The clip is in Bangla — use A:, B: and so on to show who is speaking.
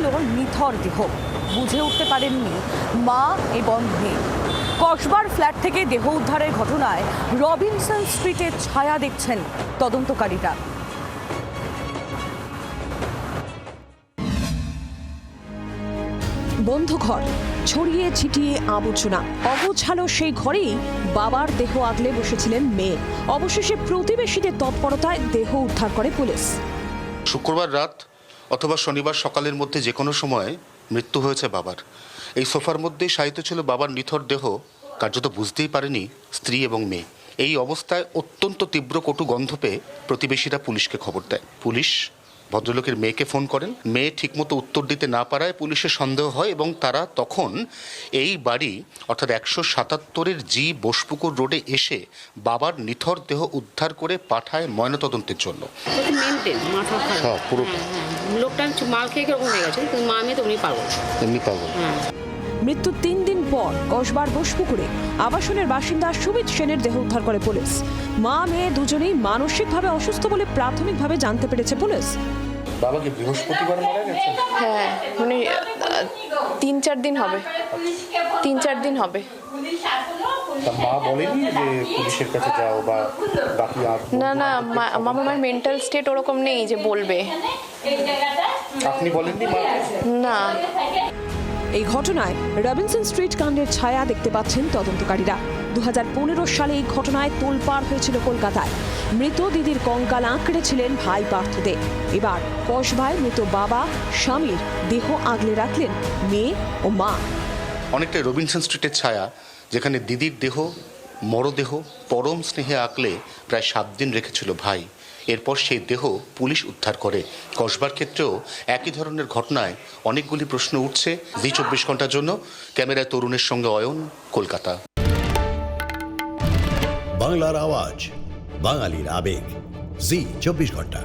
A: ছিল নিথর দেহ। বুঝে উঠতে পারেননি মা এবং মেয়ে। কসবার ফ্ল্যাট থেকে দেহ উদ্ধারের ঘটনায় রবিনসন স্ট্রিটের ছায়া দেখছেন তদন্তকারীরা। বন্ধ ঘর ছড়িয়ে ছিটিয়ে আবর্জনা। অগোছালো সেই ঘরেই বাবার দেহ আগলে বসেছিলেন মেয়ে। অবশেষে প্রতিবেশীদের তৎপরতায় দেহ উদ্ধার করে পুলিশ।
B: শুক্রবার রাত অথবা শনিবার সকালের মধ্যে যে কোনো সময় মৃত্যু হয়েছে বাবার। এই সোফার মধ্যেই শায়িত ছিল বাবার নিথর দেহ কার্যত বুঝতেই পারেনি স্ত্রী এবং মেয়ে। এই অবস্থায় অত্যন্ত তীব্র কটু গন্ধ পেয়ে প্রতিবেশীরা পুলিশকে খবর দেয়। পুলিশ ভদ্রলোকের মেয়েকে ফোন করেন। মেয়ে ঠিকমতো উত্তর দিতে না পারায় পুলিশের সন্দেহ হয় এবং তারা তখন এই বাড়ি অর্থাৎ একশো সাতাত্তরের জি বোসপুকুর রোডে এসে বাবার নিথর দেহ উদ্ধার করে পাঠায় ময়নাতদন্তের জন্য।
C: লোকটা মাল খেয়ে কীরকম হয়ে গেছে? কিন্তু মা আমি তো উনি পাগল
B: এমনি পাগল
C: হ্যাঁ।
A: মৃত্যুর তিন দিন পর কসবার বোসপুকুরে আবাসনের বাসিন্দা সুমিত সেনের দেহ উদ্ধার করে পুলিশ। মা মেয়ে দুজনেই মানসিকভাবে অসুস্থ বলে প্রাথমিকভাবে জানতে পেরেছে পুলিশ।
B: বাবা কি বৃহস্পতিবার মারা গেছে?
D: হ্যাঁ মানে তিন চার দিন হবে। তিন চার দিন হবে।
B: মা বলেনি যে পুলিশের কাছে যাও বা বাকি আর
D: না না মা- মামার মেন্টাল স্টেট ওরকম নেই যে বলবে।
B: আপনি বলেননি মা?
D: না।
A: এই ঘটনায় রবিনসন স্ট্রিট কাণ্ডের ছায়া দেখতে পাচ্ছেন তদন্তকারীরা। দু হাজার পনেরো সালে এই ঘটনায় তোলপাড় হয়েছিল কলকাতায়। মৃত দিদির কঙ্কাল আঁকড়েছিলেন ভাই পার্থদে। এবার কসভাই মৃত বাবা, স্বামীর দেহ আগলে রাখলেন মেয়ে ও মা।
B: অনেকটা রবিনসন স্ট্রিটের ছায়া, যেখানে দিদির দেহ, মরদেহ, পরম স্নেহে আঁকলে প্রায় সাত দিন রেখেছিল ভাই। এরপর সেই দেহ পুলিশ উদ্ধার করে। কসবার ক্ষেত্রেও একই ধরনের ঘটনায় অনেকগুলি প্রশ্ন উঠছে জি চব্বিশ ঘণ্টার জন্য। ক্যামেরায় তরুণের সঙ্গে অয়ন, কলকাতা।
E: বাংলার আওয়াজ, বাঙালির আবেগ। জি চব্বিশ ঘণ্টা।